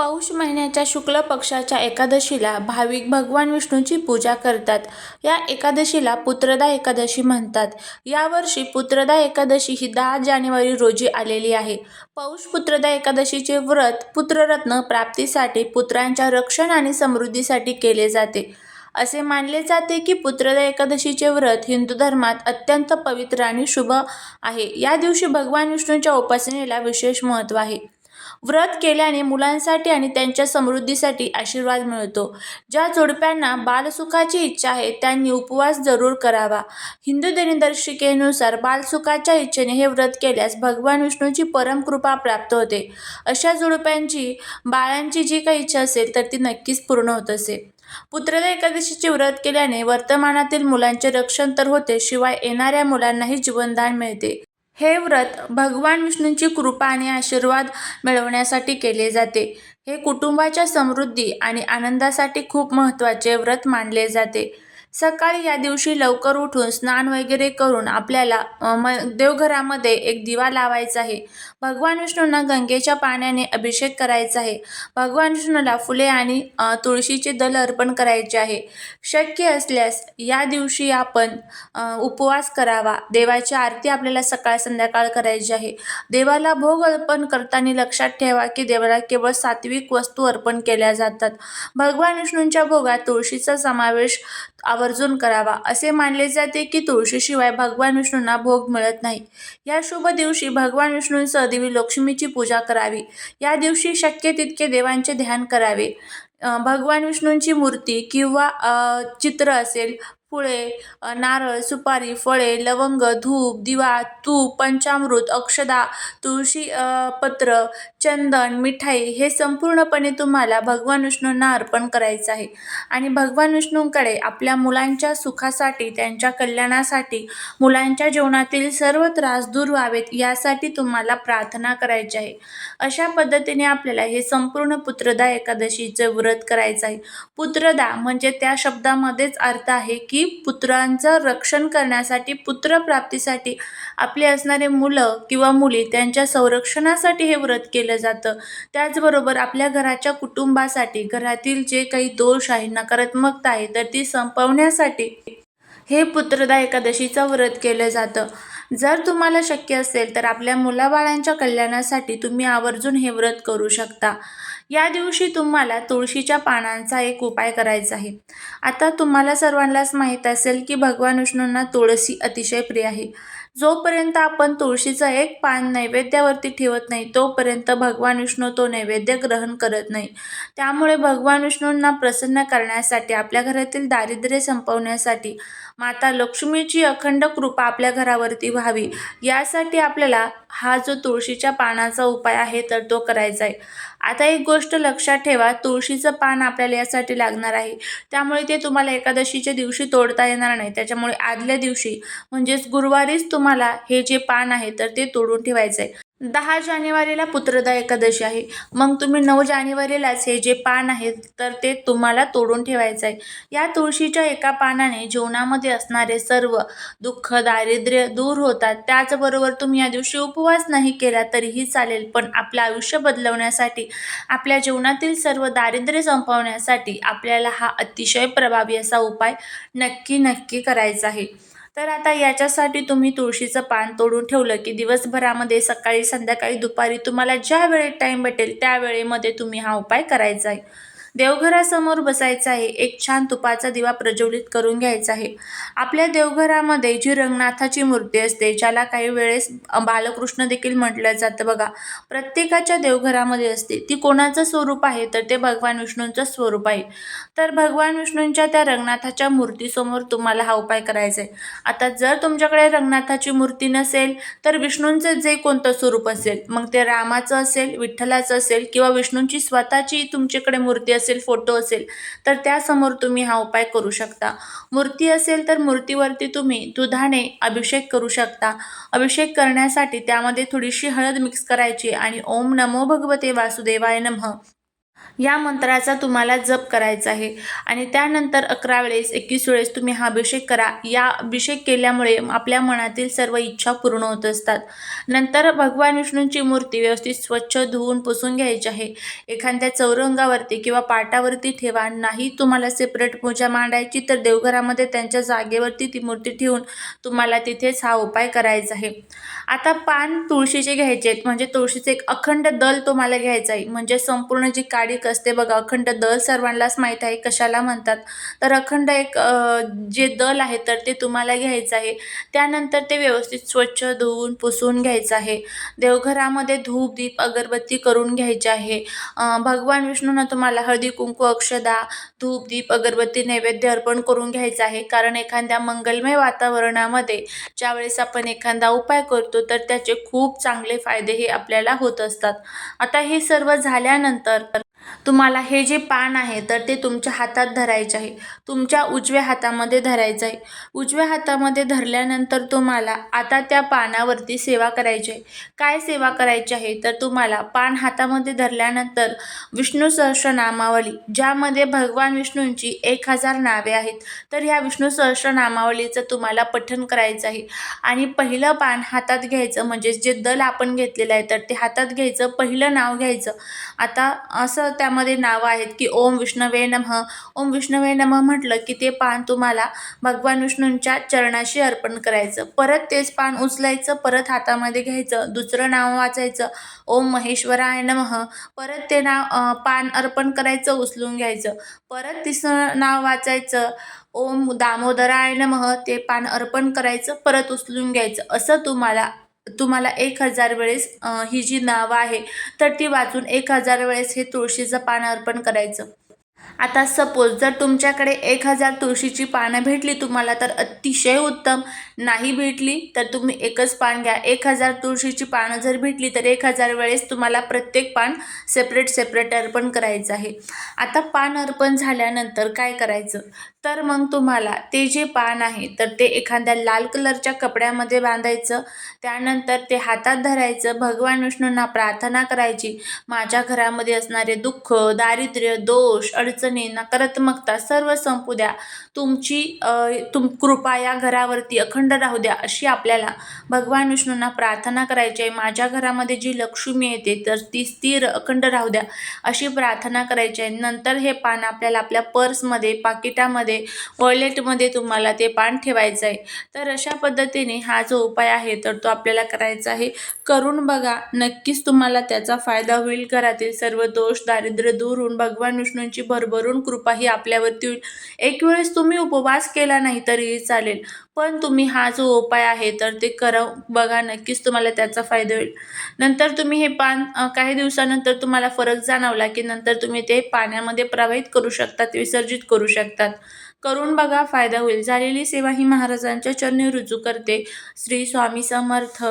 पौष महिन्याच्या शुक्ल पक्षाच्या एकादशीला भाविक भगवान विष्णूची पूजा करतात. या एकादशीला पुत्रदा एकादशी म्हणतात. यावर्षी पुत्रदा एकादशी ही दहा जानेवारी रोजी आलेली आहे. पौष पुत्रदा एकादशीचे व्रत पुत्ररत्न प्राप्तीसाठी पुत्रांच्या रक्षण आणि समृद्धीसाठी केले जाते. असे मानले जाते की पुत्रदा एकादशीचे व्रत हिंदू धर्मात अत्यंत पवित्र आणि शुभ आहे. या दिवशी भगवान विष्णूंच्या उपासनेला विशेष महत्त्व आहे. व्रत केल्याने मुलांसाठी आणि त्यांच्या समृद्धीसाठी आशीर्वाद मिळतो. ज्या जोडप्यांना बालसुखाची इच्छा आहे त्यांनी उपवास जरूर करावा. हिंदू दिनदर्शिकेनुसार बालसुखाच्या इच्छेने हे व्रत केल्यास भगवान विष्णूची परमकृपा प्राप्त होते. अशा जोडप्यांची बाळांची जी काही इच्छा असेल तर ती नक्कीच पूर्ण होत असे. पुत्रदा एकादशीचे व्रत केल्याने वर्तमानातील मुलांचे रक्षण तर होते शिवाय येणाऱ्या मुलांनाही जीवनदान मिळते. हे व्रत भगवान विष्णूंची कृपा आणि आशीर्वाद मिळवण्यासाठी केले जाते. हे कुटुंबाच्या समृद्धी आणि आनंदासाठी खूप महत्त्वाचे व्रत मानले जाते. सकाळी या दिवशी लवकर उठून स्नान वगैरे करून आपल्याला म देवघरामध्ये एक दिवा लावायचा आहे. भगवान विष्णूंना गंगेच्या पाण्याने अभिषेक करायचा आहे. भगवान विष्णूला फुले आणि तुळशीचे दल अर्पण करायचे आहे. शक्य असल्यास या दिवशी आपण उपवास करावा. देवाची आरती आपल्याला सकाळ संध्याकाळ करायची आहे. देवाला भोग अर्पण करताना लक्षात ठेवा की देवाला केवळ सात्विक वस्तू अर्पण केल्या जातात. भगवान विष्णूंच्या भोगात तुळशीचा समावेश आवर्जून करावा. असे मानले जाते की तुळशीशिवाय भगवान विष्णूंना भोग मिळत नाही. या शुभ दिवशी भगवान विष्णूंसह देवी लक्ष्मीची पूजा करावी. या दिवशी शक्य तितके देवांचे ध्यान करावे. भगवान विष्णूंची मूर्ती किंवा चित्र असेल फुले नारळ सुपारी फळे लवंग धूप दिवा तूप पंचामृत अक्षदा तुळशी पत्र चंदन मिठाई हे संपूर्णपणे तुम्हाला भगवान विष्णूंना अर्पण करायचं आहे. आणि भगवान विष्णूंकडे आपल्या मुलांच्या सुखासाठी त्यांच्या कल्याणासाठी मुलांच्या जीवनातील सर्व त्रास दूर व्हावेत यासाठी तुम्हाला प्रार्थना करायची आहे. अशा पद्धतीने आपल्याला हे संपूर्ण पुत्रदा एकादशीचं व्रत करायचं आहे. पुत्रदा म्हणजे त्या शब्दामध्येच अर्थ आहे की पुत्रांचं रक्षण करण्यासाठी पुत्रप्राप्तीसाठी आपले असणारे मुलं किंवा मुली त्यांच्या संरक्षणासाठी हे व्रत केलं जातं. त्याचबरोबर आपल्या घराच्या कुटुंबासाठी घरातील जे काही दोष आहे नकारात्मकता आहे तर ती संपवण्यासाठी हे पुत्रदा एकादशीचं व्रत केलं जातं. जर तुम्हाला शक्य असेल तर आपल्या मुलाबाळांच्या कल्याणासाठी तुम्ही आवर्जून हे व्रत करू शकता. या दिवशी तुम्हाला तुळशीच्या पानांचा एक उपाय करायचा आहे. आता तुम्हाला सर्वांनाच माहीत असेल की भगवान विष्णूंना तुळशी अतिशय प्रिय आहे. जोपर्यंत आपण तुळशीचं एक पान नैवेद्यावरती ठेवत नाही तोपर्यंत भगवान विष्णू तो नैवेद्य ग्रहण करत नाही. त्यामुळे भगवान विष्णूंना प्रसन्न करण्यासाठी आपल्या घरातील दारिद्र्य संपवण्यासाठी माता लक्ष्मीची अखंड कृपा आपल्या घरावरती व्हावी. यासाठी आपल्याला हा जो तुळशीच्या पानाचा उपाय आहे तर तो करायचा आहे. आता एक गोष्ट लक्षात ठेवा तुळशीचं पान आपल्याला यासाठी लागणार आहे. त्यामुळे ते तुम्हाला एकादशीच्या दिवशी तोडता येणार नाही. त्याच्यामुळे आदल्या दिवशी म्हणजेच गुरुवारीच तुम्हाला हे जे पान आहे तर ते तोडून ठेवायचं आहे दहा जानेवारीला पुत्रदा एकादशी आहे. मग तुम्ही नऊ जानेवारीलाच हे जे पान आहे तर ते तुम्हाला तोडून ठेवायचं आहे या तुळशीच्या एका पानाने जीवनामध्ये असणारे सर्व दुःख दारिद्र्य दूर होतात. त्याचबरोबर तुम्ही या दिवशी उपवास नाही केला तरीही चालेल पण आपलं आयुष्य बदलवण्यासाठी आपल्या जीवनातील सर्व दारिद्र्य संपवण्यासाठी आपल्याला हा अतिशय प्रभावी असा उपाय नक्की नक्की करायचा आहे. तर आता याच्यासाठी तुम्ही तुळशीचं पान तोडून ठेवलं की दिवसभरामध्ये सकाळी संध्याकाळी दुपारी तुम्हाला ज्या वेळेत टाईम भेटेल त्या वेळेमध्ये तुम्ही हा उपाय करायचा आहे. देवघरासमोर बसायचं आहे. एक छान तुपाचा दिवा प्रज्वलित करून घ्यायचा आहे. आपल्या देवघरामध्ये जी रंगनाथाची मूर्ती असते ज्याला काही वेळेस बालकृष्ण देखील म्हटलं जातं बघा. प्रत्येकाच्या देवघरामध्ये असते. ती कोणाचं स्वरूप आहे तर ते भगवान विष्णूंचं स्वरूप आहे. तर भगवान विष्णूंच्या त्या रंगनाथाच्या मूर्तीसमोर तुम्हाला हा उपाय करायचा आहे आता जर तुमच्याकडे रंगनाथाची मूर्ती नसेल तर विष्णूंचं जे कोणतं स्वरूप असेल मग ते रामाचं असेल विठ्ठलाचं असेल किंवा विष्णूंची स्वतःची तुमच्याकडे मूर्ती असेल फोटो असेल तर त्यासमोर तुम्ही हा उपाय करू शकता. मूर्ती असेल तर मूर्तीवरती तुम्ही दुधाने अभिषेक करू शकता. अभिषेक करण्यासाठी त्यामध्ये थोडीशी हळद मिक्स करायची आणि ओम नमो भगवते वासुदेवाय नमः. या मंत्राचा तुम्हाला जप करायचा आहे. आणि त्यानंतर अकरा वेळेस एकवीस वेळेस तुम्ही हा अभिषेक करा. या अभिषेक केल्यामुळे आपल्या मनातील सर्व इच्छा पूर्ण होत असतात. नंतर भगवान विष्णूंची मूर्ती व्यवस्थित स्वच्छ धुवून पुसून घ्यायची आहे. एखाद्या चौरंगावरती किंवा पाटावरती ठेवा. नाही तुम्हाला सेपरेट पूजा मांडायची तर देवघरामध्ये त्यांच्या जागेवरती ती मूर्ती ठेवून तुम्हाला तिथेच हा उपाय करायचा आहे. आता पान तुळशीचे घ्यायचे आहेत. म्हणजे तुळशीचे एक अखंड दल तुम्हाला घ्यायचा आहे. म्हणजे संपूर्ण जी बारीक असते. बघा अखंड दल सर्वांनाच माहीत आहे कशाला म्हणतात. तर अखंड एक जे दल आहे तर ते तुम्हाला घ्यायचं आहे. त्यानंतर ते व्यवस्थित स्वच्छ धुवून पुसून घ्यायचं आहे. देवघरामध्ये धूप दीप अगरबत्ती करून घ्यायची आहे. भगवान विष्णूंना तुम्हाला हळदी कुंकू अक्षदा धूप दीप अगरबत्ती नैवेद्य अर्पण करून घ्यायचं आहे. कारण एखाद्या मंगलमय वातावरणामध्ये ज्यावेळेस आपण एखादा उपाय करतो तर त्याचे खूप चांगले फायदे हे आपल्याला होत असतात. आता हे सर्व झाल्यानंतर तुम्हाला हे जे पान आहे तर ते तुमच्या हातात धरायचे आहे. तुमच्या उजव्या हातामध्ये धरायचं आहे. उजव्या हातामध्ये धरल्यानंतर तुम्हाला आता त्या पानावरती सेवा करायची आहे. काय सेवा करायची आहे तर तुम्हाला पान हातामध्ये धरल्यानंतर विष्णू सहस्रनामावली ज्यामध्ये भगवान विष्णूंची एक हजार नावे आहेत तर ह्या विष्णू सहस्रनामावलीचं तुम्हाला पठण करायचं आहे. आणि पहिलं पान हातात घ्यायचं म्हणजे जे दल आपण घेतलेलं आहे तर ते हातात घ्यायचं पहिलं नाव घ्यायचं. आता असं त्यामध्ये नावं आहेत की ओम विष्णवे नमः. ओम विष्णवे नमः म्हटलं की ते पान तुम्हाला भगवान विष्णूंच्या चरणाशी अर्पण करायचं. परत तेच पान उचलायचं परत हातामध्ये घ्यायचं दुसरं नाव वाचायचं ओम महेश्वराय नमः. परत ते नाव पान अर्पण करायचं उचलून घ्यायचं. परत तिसरं नाव वाचायचं ओम दामोदराय नमः. ते पान अर्पण करायचं परत उचलून घ्यायचं. असं तुम्हाला तुम्हाला एक हजार वेळेस ही जी नावं आहे तर ती वाचून एक हजार वेळेस हे तुळशीचं पान अर्पण करायचं. आता सपोज जर तुमच्याकडे एक हजार तुळशीची पानं भेटली तुम्हाला तर अतिशय उत्तम. नाही भेटली तर तुम्ही एकच पान घ्या. एक हजार तुळशीची पानं जर भेटली तर एक हजार वेळेस तुम्हाला प्रत्येक पान सेपरेट सेपरेट अर्पण करायचं आहे. आता पान अर्पण झाल्यानंतर काय करायचं? तर मग तुम्हाला ते जे पान आहे तर ते एखाद्या लाल कलरच्या कपड्यामध्ये बांधायचं त्यानंतर ते हातात धरायचं भगवान विष्णूंना प्रार्थना करायची. माझ्या घरामध्ये असणारे दुःख दारिद्र्य दोष अडचणी नकारात्मकता सर्व संपू द्या. तुमची तुम कृपा या घरावरती अखंड राहू द्या अशी आपल्याला भगवान विष्णूंना प्रार्थना करायची आहे. माझ्या घरामध्ये जी लक्ष्मी येते तर ती स्थिर अखंड राहू द्या अशी प्रार्थना करायची आहे. नंतर हे पान आपल्याला आपल्या पर्समध्ये पाकिटामध्ये वॉयलेटमध्ये तुम्हाला ते पान ठेवायचं आहे. तर अशा पद्धतीने हा जो उपाय आहे तर तो आपल्याला करायचा आहे. करून बघा नक्कीच तुम्हाला त्याचा फायदा होईल घरातील सर्व दोष दारिद्र्य दूर होऊन भगवान विष्णूंची भरभरून कृपा ही आपल्यावरती होईल. एक वेळेस तुम्ही उपवास केला नाही तरीही चालेल. पण तुम्ही हा जो उपाय आहे तर ते करा बघा नक्कीच तुम्हाला त्याचा फायदा होईल. नंतर तुम्ही हे पान काही दिवसानंतर तुम्हाला फरक जाणवला की नंतर तुम्ही ते पाण्यामध्ये प्रवाहित करू शकतात विसर्जित करू शकतात. करून बघा फायदा होईल. झालेली सेवा ही महाराजांच्या चरणी रुजू करते. श्री स्वामी समर्थ.